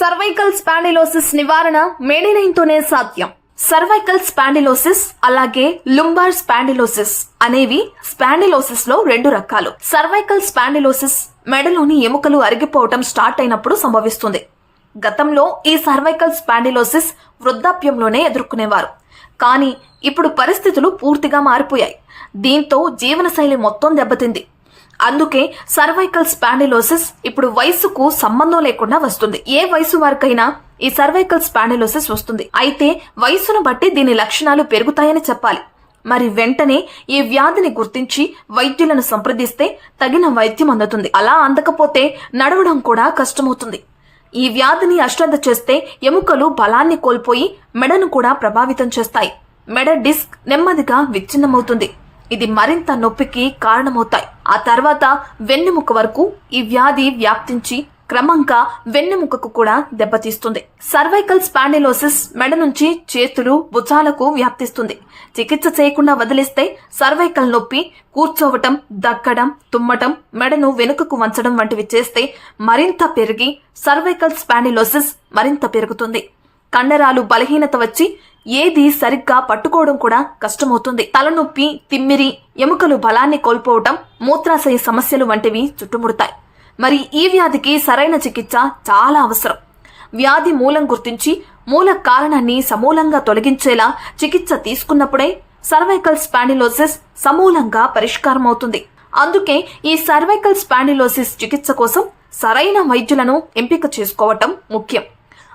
Cervical spondylosis నివారణ మేడినైన్తోనే సాధ్యం. సర్వైకల్ స్పాండిలోసిస్ అలాగే లుంబార్ స్పాండిలోసిస్ అనేవి స్పాండిలోసిస్లో రెండు రకాలు. సర్వైకల్ స్పాండిలోసిస్ మెడలోని ఎముకలు అరిగిపోవటం స్టార్ట్ అయినప్పుడు సంభవిస్తుంది. గతంలో ఈ సర్వైకల్ స్పాండిలోసిస్ వృద్ధాప్యంలోనే ఎదుర్కొనేవారు. కానీ ఇప్పుడు పరిస్థితులు పూర్తిగా మారిపోయాయి. దీంతో జీవనశైలి మొత్తం దెబ్బతింది. అందుకే సర్వైకల్ స్పాండిలోసిస్ ఇప్పుడు వయసుకు సంబంధం లేకుండా వస్తుంది. ఏ వయసు వారికైనా ఈ సర్వైకల్ స్పాండిలోసిస్ వస్తుంది. అయితే వయసును బట్టి దీని లక్షణాలు పెరుగుతాయని చెప్పాలి. మరి వెంటనే ఈ వ్యాధిని గుర్తించి వైద్యులను సంప్రదిస్తే తగిన వైద్యం అందుతుంది. అలా అందకపోతే నడవడం కూడా కష్టమవుతుంది. ఈ వ్యాధిని అశ్రద్ధ చేస్తే ఎముకలు బలాన్ని కోల్పోయి మెడను కూడా ప్రభావితం చేస్తాయి. మెడ డిస్క్ నెమ్మదిగా విచ్ఛిన్నమవుతుంది. ఇది మరింత నొప్పికి కారణమవుతాయి. ఆ తర్వాత వెన్నెముక వరకు ఈ వ్యాధి వ్యాప్తించి క్రమంగా వెన్నెముకకు కూడా దెబ్బతీస్తుంది. సర్వైకల్ స్పాండిలోసిస్ మెడ నుంచి చేతులు భుజాలకు వ్యాప్తిస్తుంది. చికిత్స చేయకుండా వదిలేస్తే సర్వైకల్ నొప్పి కూర్చోవటం దక్కడం తుమ్మటం మెడను వెనుకకు వంచడం వంటివి చేస్తే మరింత పెరిగి సర్వైకల్ స్పాండిలోసిస్ మరింత పెరుగుతుంది. కండరాలు బలహీనత వచ్చి ఏది సరిగ్గా పట్టుకోవడం కూడా కష్టమవుతుంది. తలనొప్పి తిమ్మిరి ఎముకలు బలాన్ని కోల్పోవటం మూత్రాశయ సమస్యలు వంటివి చుట్టుముడతాయి. మరి ఈ వ్యాధికి సరైన చికిత్స చాలా అవసరం. వ్యాధి మూలం గుర్తించి మూల కారణాన్ని సమూలంగా తొలగించేలా చికిత్స తీసుకున్నప్పుడే సర్వైకల్ స్పాండిలోసిస్ సమూలంగా పరిష్కారం అవుతుంది అందుకే ఈ సర్వైకల్ స్పాండిలోసిస్ చికిత్స కోసం సరైన వైద్యులను ఎంపిక చేసుకోవటం ముఖ్యం.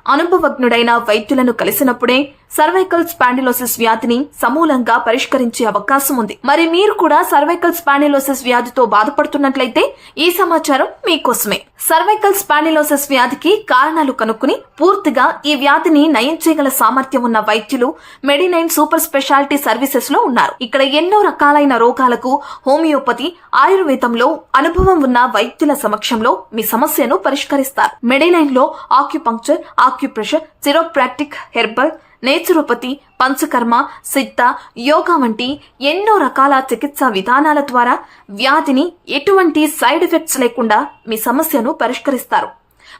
అనుభవజ్ఞుడైన వైద్యులను కలిసినప్పుడే సర్వైకల్ స్పాండిలోసిస్ వ్యాధిని సమూలంగా పరిష్కరించే అవకాశం ఉంది. మరి మీరు కూడా సర్వైకల్ స్పాండిలోసిస్ వ్యాధితో బాధపడుతున్నట్లయితే ఈ సమాచారం మీకోసమే. సర్వైకల్ స్పాండిలోసిస్ వ్యాధికి కారణాలు కనుక్కుని పూర్తిగా ఈ వ్యాధిని నయం చేయగల సామర్థ్యం ఉన్న వైద్యులు మెడినైన్ సూపర్ స్పెషాలిటీ సర్వీసెస్లో ఉన్నారు. ఇక్కడ ఎన్నో రకాలైన రోగాలకు హోమియోపతి ఆయుర్వేదంలో అనుభవం ఉన్న వైద్యుల సమక్షంలో మీ సమస్యను పరిష్కరిస్తారు. మెడినైన్లో acupuncture acupressure chiropractic herbal naturopathy panchakarma siddha yoga వంటి ఎన్నో రకాల చికిత్సా విధానాల ద్వారా వ్యాధిని ఎటువంటి సైడ్ ఎఫెక్ట్స్ లేకుండా మీ సమస్యను పరిష్కరిస్తారు.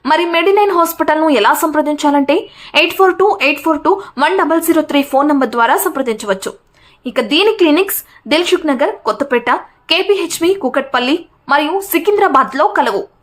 మరి మెడిలైన్ హాస్పిటల్ను ఎలా సంప్రదించాలంటే eight four two eight four two one double zero three phone number ద్వారా సంప్రదించవచ్చు. ఇక దీని clinics Dilsukhnagar Kothapet KPHB Kukatpally మరియు సికింద్రాబాద్లో కలవు.